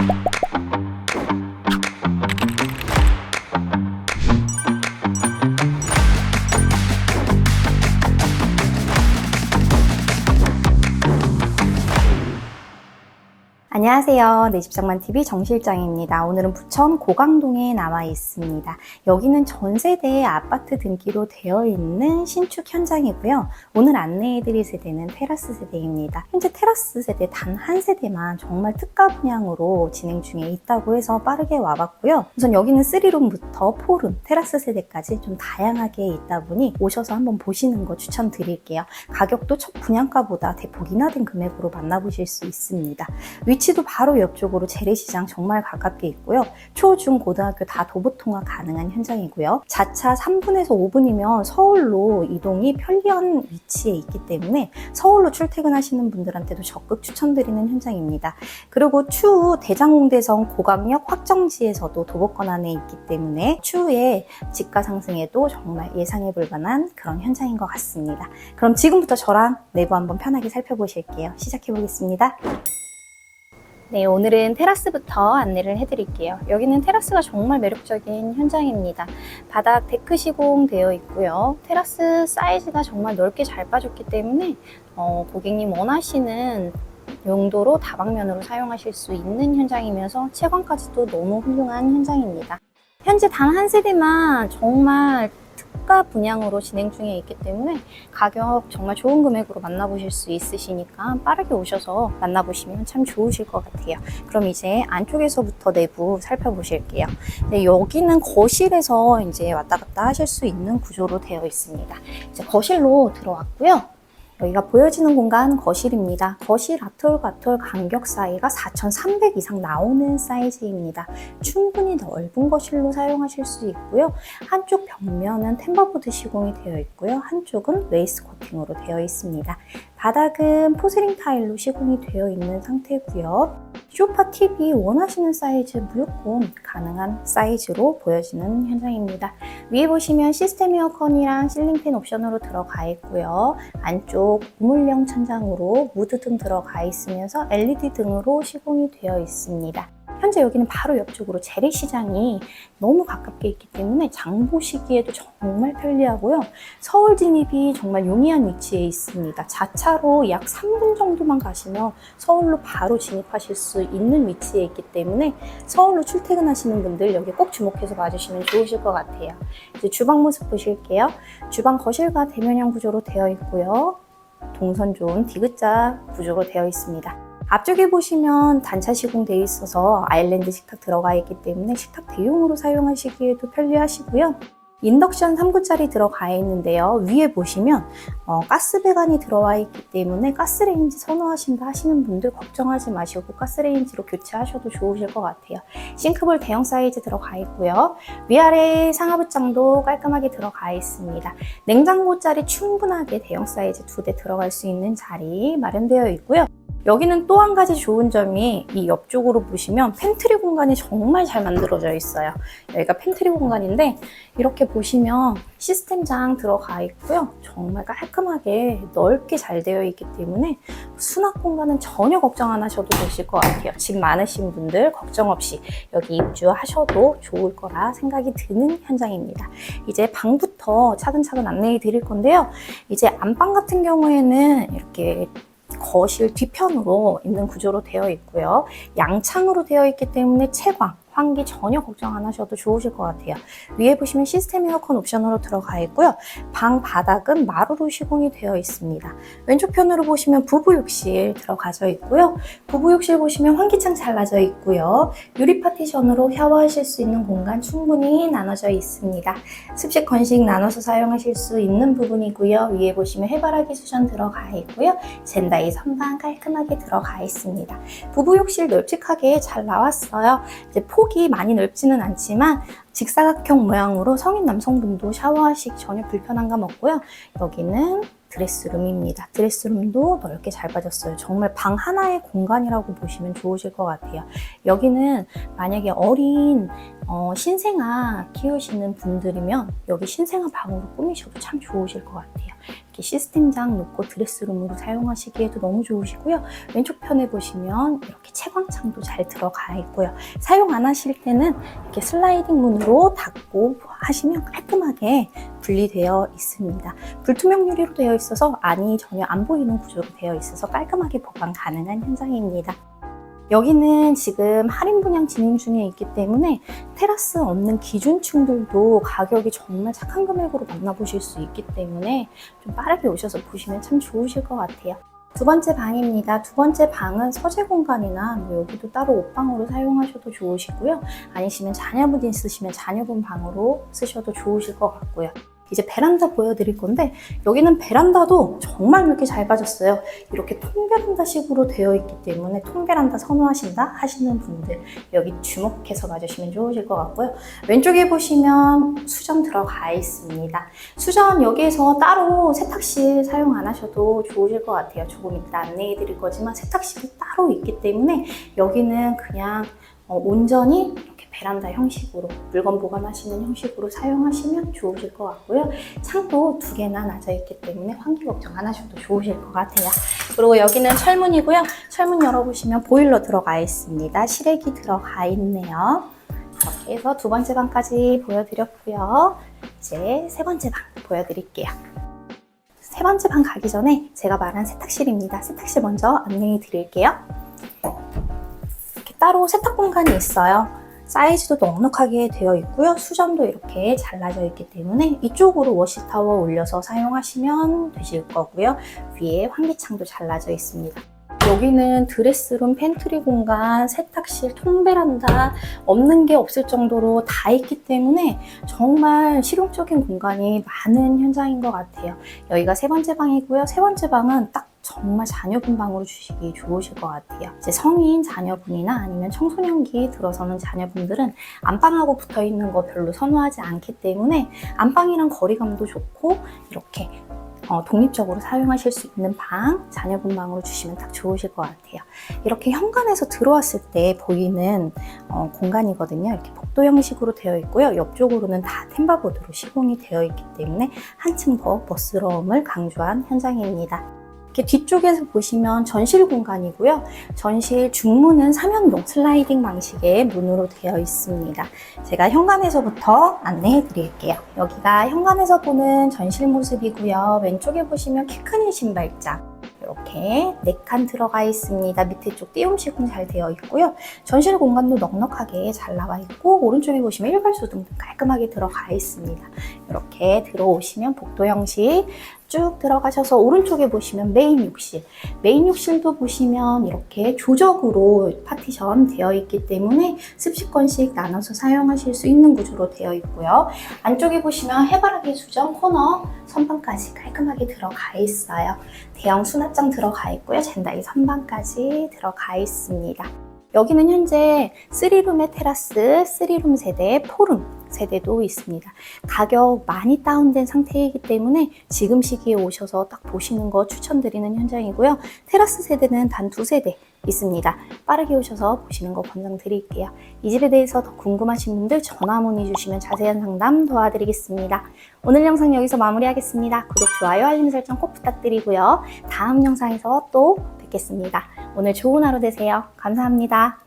you 안녕하세요. 내 집장만TV 정실장입니다. 오늘은 부천 고강동에 나와 있습니다. 여기는 전세대 아파트 등기로 되어 있는 신축 현장이고요. 오늘 안내해드릴 세대는 테라스 세대입니다. 현재 테라스 세대 단 한 세대만 정말 특가 분양으로 진행 중에 있다고 해서 빠르게 와봤고요. 우선 여기는 3룸부터 4룸, 테라스 세대까지 좀 다양하게 있다 보니 오셔서 한번 보시는 거 추천드릴게요. 가격도 첫 분양가보다 대폭 인하된 금액으로 만나보실 수 있습니다. 위치 도 바로 옆쪽으로 재래시장 정말 가깝게 있고요. 초, 중, 고등학교 다 도보 통화 가능한 현장이고요. 자차 3분에서 5분이면 서울로 이동이 편리한 위치에 있기 때문에 서울로 출퇴근하시는 분들한테도 적극 추천드리는 현장입니다. 그리고 추후 대장홍대성 고강역 확정지에서도 도보권 안에 있기 때문에 추후에 집가 상승에도 정말 예상해 볼 만한 그런 현장인 것 같습니다. 그럼 지금부터 저랑 내부 한번 편하게 살펴보실게요. 시작해 보겠습니다. 네, 오늘은 테라스부터 안내를 해드릴게요. 여기는 테라스가 정말 매력적인 현장입니다. 바닥 데크 시공되어 있고요. 테라스 사이즈가 정말 넓게 잘 빠졌기 때문에 어, 고객님 원하시는 용도로 다방면으로 사용하실 수 있는 현장이면서 채광까지도 너무 훌륭한 현장입니다. 현재 단 한 세대만 정말 특가 분양으로 진행 중에 있기 때문에 가격 정말 좋은 금액으로 만나보실 수 있으시니까 빠르게 오셔서 만나보시면 참 좋으실 것 같아요. 그럼 이제 안쪽에서부터 내부 살펴보실게요. 네, 여기는 거실에서 이제 왔다 갔다 하실 수 있는 구조로 되어 있습니다. 이제 거실로 들어왔고요. 여기가 보여지는 공간 거실입니다. 거실 아톨과 아톨 간격 사이가 4,300 이상 나오는 사이즈입니다. 충분히 넓은 거실로 사용하실 수 있고요. 한쪽 벽면은 템버보드 시공이 되어 있고요. 한쪽은 웨이스 코팅으로 되어 있습니다. 바닥은 포슬링 타일로 시공이 되어 있는 상태고요. 쇼파 TV 원하시는 사이즈 무조건 가능한 사이즈로 보여지는 현장입니다. 위에 보시면 시스템 에어컨이랑 실링팬 옵션으로 들어가 있고요. 안쪽 우물형 천장으로 무드 등 들어가 있으면서 LED 등으로 시공이 되어 있습니다. 현재 여기는 바로 옆쪽으로 재래시장이 너무 가깝게 있기 때문에 장 보 시기에도 정말 편리하고요. 서울 진입이 정말 용이한 위치에 있습니다. 자차로 약 3분 정도만 가시면 서울로 바로 진입하실 수 있는 위치에 있기 때문에 서울로 출퇴근하시는 분들 여기 꼭 주목해서 봐주시면 좋으실 것 같아요. 이제 주방 모습 보실게요. 주방 거실과 대면형 구조로 되어 있고요. 동선 좋은 디귿자 구조로 되어 있습니다. 앞쪽에 보시면 단차 시공되어 있어서 아일랜드 식탁 들어가 있기 때문에 식탁 대용으로 사용하시기에도 편리하시고요. 인덕션 3구짜리 들어가 있는데요. 위에 보시면 어, 가스 배관이 들어와 있기 때문에 가스레인지 선호하신다 하시는 분들 걱정하지 마시고 가스레인지로 교체하셔도 좋으실 것 같아요. 싱크볼 대형 사이즈 들어가 있고요. 위아래 상하부장도 깔끔하게 들어가 있습니다. 냉장고 자리 충분하게 대형 사이즈 두 대 들어갈 수 있는 자리 마련되어 있고요. 여기는 또 한 가지 좋은 점이 이 옆쪽으로 보시면 팬트리 공간이 정말 잘 만들어져 있어요. 여기가 팬트리 공간인데 이렇게 보시면 시스템장 들어가 있고요. 정말 깔끔하게 넓게 잘 되어 있기 때문에 수납 공간은 전혀 걱정 안 하셔도 되실 것 같아요. 집 많으신 분들 걱정 없이 여기 입주하셔도 좋을 거라 생각이 드는 현장입니다. 이제 방부터 차근차근 안내해 드릴 건데요. 이제 안방 같은 경우에는 이렇게 거실 뒤편으로 있는 구조로 되어 있고요. 양창으로 되어 있기 때문에 채광, 환기 전혀 걱정 안 하셔도 좋으실 것 같아요. 위에 보시면 시스템 에어컨 옵션으로 들어가 있고요. 방 바닥은 마루로 시공이 되어 있습니다. 왼쪽 편으로 보시면 부부욕실 들어가져 있고요. 부부욕실 보시면 환기창 잘라져 있고요. 유리 파티션으로 샤워하실 수 있는 공간 충분히 나눠져 있습니다. 습식 건식 나눠서 사용하실 수 있는 부분이고요. 위에 보시면 해바라기 수전 들어가 있고요. 젠다이 선반 깔끔하게 들어가 있습니다. 부부욕실 널찍하게 잘 나왔어요. 이제 폭이 많이 넓지는 않지만 직사각형 모양으로 성인 남성분도 샤워하시기 전혀 불편한 감 없고요. 여기는 드레스룸입니다. 드레스룸도 넓게 잘 빠졌어요. 정말 방 하나의 공간이라고 보시면 좋으실 것 같아요. 여기는 만약에 어린 어, 신생아 키우시는 분들이면 여기 신생아 방으로 꾸미셔도 참 좋으실 것 같아요. 이렇게 시스템장 놓고 드레스룸으로 사용하시기에도 너무 좋으시고요. 왼쪽 편에 보시면 이렇게 채광창도 잘 들어가 있고요. 사용 안 하실 때는 이렇게 슬라이딩 문으로 닫고 하시면 깔끔하게 분리되어 있습니다. 불투명 유리로 되어 있어서 안이 전혀 안 보이는 구조로 되어 있어서 깔끔하게 보관 가능한 현장입니다. 여기는 지금 할인 분양 진행 중에 있기 때문에 테라스 없는 기준층들도 가격이 정말 착한 금액으로 만나보실 수 있기 때문에 좀 빠르게 오셔서 보시면 참 좋으실 것 같아요. 두 번째 방입니다. 두 번째 방은 서재 공간이나 뭐 여기도 따로 옷방으로 사용하셔도 좋으시고요. 아니시면 자녀분 있으시면 자녀분 방으로 쓰셔도 좋으실 것 같고요. 이제 베란다 보여드릴 건데 여기는 베란다도 정말 이렇게 잘 빠졌어요. 이렇게 통베란다식으로 되어 있기 때문에 통베란다 선호하신다 하시는 분들 여기 주목해서 봐주시면 좋으실 것 같고요. 왼쪽에 보시면 수전 들어가 있습니다. 수전 여기에서 따로 세탁실 사용 안 하셔도 좋으실 것 같아요. 조금 이따 안내해 드릴 거지만 세탁실이 따로 있기 때문에 여기는 그냥 어, 온전히 베란다 형식으로 물건 보관하시는 형식으로 사용하시면 좋으실 것 같고요. 창도 두 개나 나져 있기 때문에 환기 걱정 안 하셔도 좋으실 것 같아요. 그리고 여기는 철문이고요. 철문 열어보시면 보일러 들어가 있습니다. 실외기 들어가 있네요. 이렇게 해서 두 번째 방까지 보여드렸고요. 이제 세 번째 방 보여드릴게요. 세 번째 방 가기 전에 제가 말한 세탁실입니다. 세탁실 먼저 안내해 드릴게요. 이렇게 따로 세탁 공간이 있어요. 사이즈도 넉넉하게 되어 있고요. 수전도 이렇게 잘라져 있기 때문에 이쪽으로 워시타워 올려서 사용하시면 되실 거고요. 위에 환기창도 잘라져 있습니다. 여기는 드레스룸, 팬트리 공간, 세탁실, 통베란다 없는 게 없을 정도로 다 있기 때문에 정말 실용적인 공간이 많은 현장인 것 같아요. 여기가 세 번째 방이고요. 세 번째 방은 딱 정말 자녀분 방으로 주시기 좋으실 것 같아요. 이제 성인 자녀분이나 아니면 청소년기 들어서는 자녀분들은 안방하고 붙어 있는 거 별로 선호하지 않기 때문에 안방이랑 거리감도 좋고 이렇게 어, 독립적으로 사용하실 수 있는 방, 자녀분 방으로 주시면 딱 좋으실 것 같아요. 이렇게 현관에서 들어왔을 때 보이는 어, 공간이거든요. 이렇게 복도 형식으로 되어 있고요. 옆쪽으로는 다 템바보드로 시공이 되어 있기 때문에 한층 더 멋스러움을 강조한 현장입니다. 이렇게 뒤쪽에서 보시면 전실 공간이고요. 전실 중문은 삼연동 슬라이딩 방식의 문으로 되어 있습니다. 제가 현관에서부터 안내해 드릴게요. 여기가 현관에서 보는 전실 모습이고요. 왼쪽에 보시면 키 큰 신발장. 이렇게 네 칸 들어가 있습니다. 밑에 쪽 띄움 시공 잘 되어 있고요. 전실 공간도 넉넉하게 잘 나와 있고 오른쪽에 보시면 일괄수 등등 깔끔하게 들어가 있습니다. 이렇게 들어오시면 복도 형식 쭉 들어가셔서 오른쪽에 보시면 메인 욕실. 메인 욕실도 보시면 이렇게 조적으로 파티션 되어 있기 때문에 습식권씩 나눠서 사용하실 수 있는 구조로 되어 있고요. 안쪽에 보시면 해바라기 수전 코너 선반까지 깔끔하게 들어가 있어요. 대형 수납장 들어가 있고요. 젠다이 선반까지 들어가 있습니다. 여기는 현재 3룸의 테라스, 3룸 세대, 4룸 세대도 있습니다. 가격 많이 다운된 상태이기 때문에 지금 시기에 오셔서 딱 보시는 거 추천드리는 현장이고요. 테라스 세대는 단 두 세대 있습니다. 빠르게 오셔서 보시는 거 권장드릴게요. 이 집에 대해서 더 궁금하신 분들 전화 문의 주시면 자세한 상담 도와드리겠습니다. 오늘 영상 여기서 마무리하겠습니다. 구독, 좋아요, 알림 설정 꼭 부탁드리고요. 다음 영상에서 또 뵙겠습니다. 오늘 좋은 하루 되세요. 감사합니다.